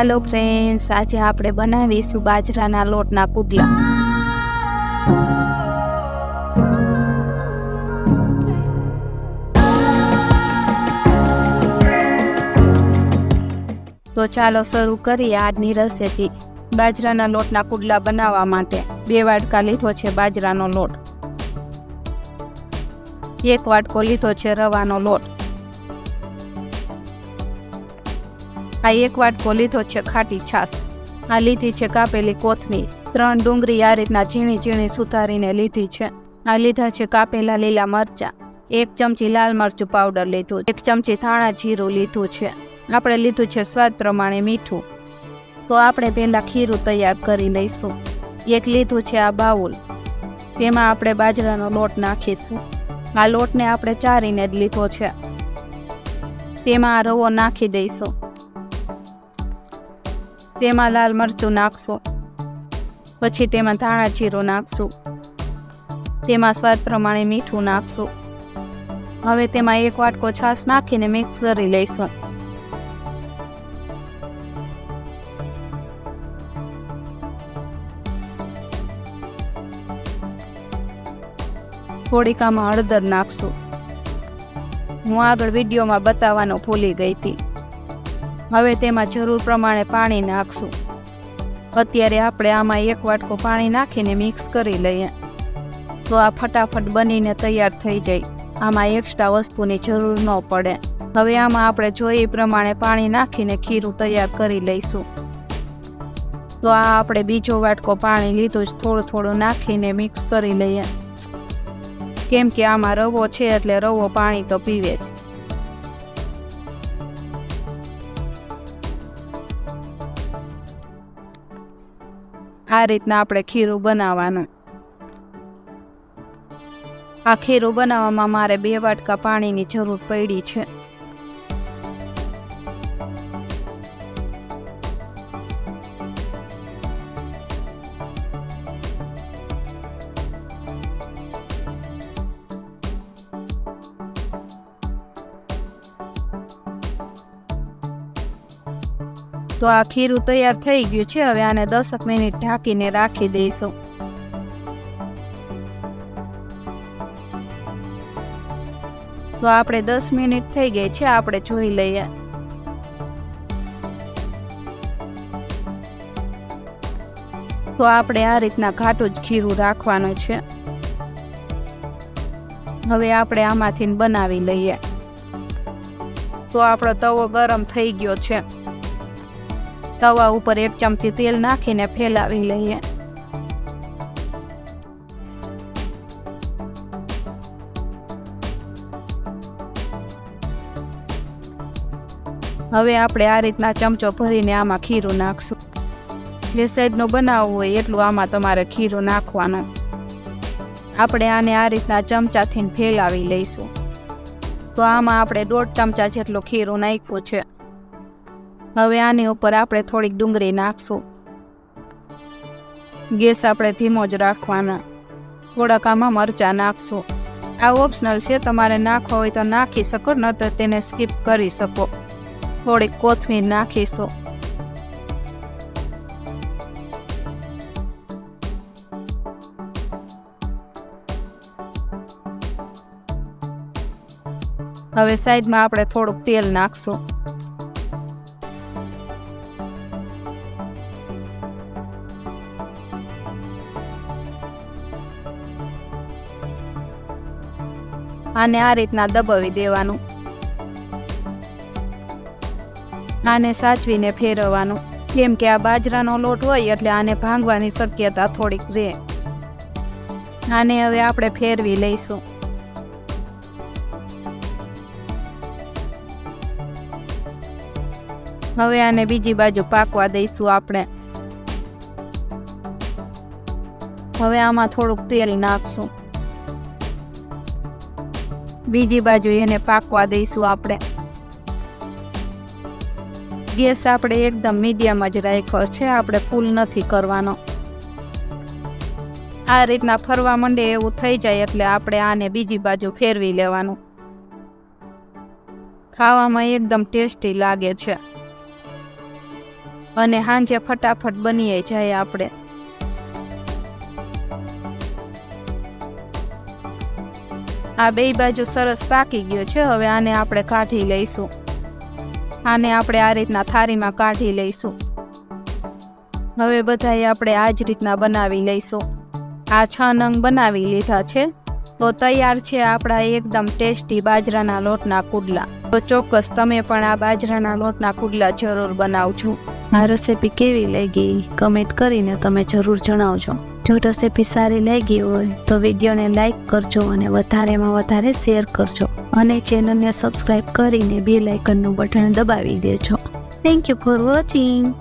હાલો friends આજે આપણે બનાવીશું બાજરાના લોટના પુડલા તો ચાલો શરૂ કરીએ આજની રેસીપી બાજરાના લોટના પુડલા બનાવવા માટે. બે વાટકા લીધો છે બાજરાનો લોટ. એક વાટકો લીધો છે રવાનો લોટ. આ એક વાટકો લીધો છે ખાટી છાશ આ લીધી છે કાપેલી કોથમીર. ત્રણ ડુંગળી આ રીતના ઝીણી ઝીણી સુધારીને લીધી છે. આ લીધા છે કાપેલા લીલા મરચાં. એક ચમચી લાલ મરચું પાવડર લીધું. એક ચમચી ધાણા જીરું લીધું છે. આપણે લીધું છે સ્વાદ પ્રમાણે મીઠું. તો આપણે પહેલાં ખીરું તૈયાર કરી લઈશું. એક લીધું છે આ બાઉલ. તેમાં આપણે બાજરાનો લોટ નાખીશું. આ લોટને આપણે ચારીને જ લીધો છે. તેમાં આ રવો નાખી દઈશું. તેમાં લાલ મરચું નાખશો. પછી તેમાં ધાણા જીરું નાખશું. તેમાં સ્વાદ પ્રમાણે મીઠું નાખશું. હવે તેમાં એક વાટકો છાશ નાખીને મિક્સ કરી લઈશું. થોડીક આમાં હળદર નાખશું. હું આગળ વિડીયોમાં બતાવવાનું ભૂલી ગઈ હતી. હવે તેમાં જરૂર પ્રમાણે પાણી નાખશું. અત્યારે આપણે આમાં એક વાટકો પાણી નાખીને મિક્સ કરી લઈએ. તો આ ફટાફટ બનીને તૈયાર થઈ જાય. આમાં એક્સ્ટ્રા વસ્તુની જરૂર ન પડે. હવે આમાં આપણે જોઈએ પ્રમાણે પાણી નાખીને ખીરું તૈયાર કરી લઈશું. તો આ આપણે બીજો વાટકો પાણી લીધું જ થોડું થોડું નાખીને મિક્સ કરી લઈએ. કેમ કે આમાં રવો છે એટલે રવો પાણી તો પીવે જ. આ રીતના આપણે ખીરું બનાવવાનું. આ ખીરું બનાવવામાં મારે બે વાટકા પાણીની જરૂર પડી છે. તો આ ખીરું તૈયાર થઈ ગયું છે. હવે આને દસક મિનિટ ઢાંકીને રાખી દઈશું. તો આપણે દસ મિનિટ થઈ ગઈ છે. આપણે જોઈ લઈએ. તો આપણે આ રીતના ઘાટું જ ખીરું રાખવાનું છે. હવે આપણે આમાંથી બનાવી લઈએ. તો આપણો તવો ગરમ થઈ ગયો છે. તવા ઉપર એક ચમચી તેલ નાખીને ફેલાવી લઈએ. હવે આપણે આ રીતના ચમચો ભરીને આમાં ખીરું નાખશું. જે સાઈડનું બનાવવું હોય એટલું આમાં તમારે ખીરું નાખવાનું. આપણે આને આ રીતના ચમચાથી ફેલાવી લઈશું. તો આમાં આપણે દોઢ ચમચા જેટલું ખીરું નાખ્યું છે. હવે આની ઉપર આપણે થોડીક ડુંગળી નાખશું. ગેસ આપણે ધીમો જ રાખવાનો. થોડાક આમાં મરચાં નાખશું. આ ઓપ્શનલ છે, તમારે નાખવા હોય તો નાખી શકો ન તો તેને સ્કીપ કરી શકો. થોડીક કોથમીર નાખીશું. હવે સાઈડમાં આપણે થોડુંક તેલ નાખશું. આને આ રીતના દબાવી દેવાનું. આને સાચવીને ફેરવવાનું. કેમ કે આ બાજરાનો લોટ હોય એટલે આને ભાંગવાની શક્યતા થોડીક રહે આને હવે આપણે ફેરવી લઈશું. હવે આને બીજી બાજુ પાકવા દઈશું આપણે. હવે આમાં થોડુંક તેલ નાખશું. બીજી બાજુ એને પાકવા દઈશું આપણે. ગેસ આપણે એકદમ મીડિયમ જ રાખ્યો છે, આપણે ફૂલ નથી કરવાનો. આ રીતના ફરવા માંડે એવું થઈ જાય એટલે આપણે આને બીજી બાજુ ફેરવી લેવાનું. ખાવામાં એકદમ ટેસ્ટી લાગે છે. અને સાંજે ફટાફટ બનીએ જાય આપણે. આ બે બાજુ સરસ પાકી ગયો છે, હવે આને આપણે કાઢી લઈશું. આને આપણે આ રીતના થાળીમાં કાઢી લઈશું. હવે બધાએ આપણે આ જ રીતના બનાવી લઈશું. આ છ નંગ બનાવી લીધા છે. તો તૈયાર છે આપણા એકદમ ટેસ્ટી બાજરાના લોટના કુડલા. તો ચોક્કસ તમે પણ આ બાજરાના લોટના કુડલા જરૂર બનાવજો. આ રેસીપી કેવી લાગી? કમેન્ટ કરીને તમે જરૂર જણાવજો. જો રેસીપી સારી લાગી હોય, તો વિડીયોને લાઇક કરજો અને વધારેમાં વધારે શેર કરજો. અને ચેનલને સબસ્ક્રાઇબ કરીને બે લાઇકનનું બટન દબાવી દેજો. Thank you for watching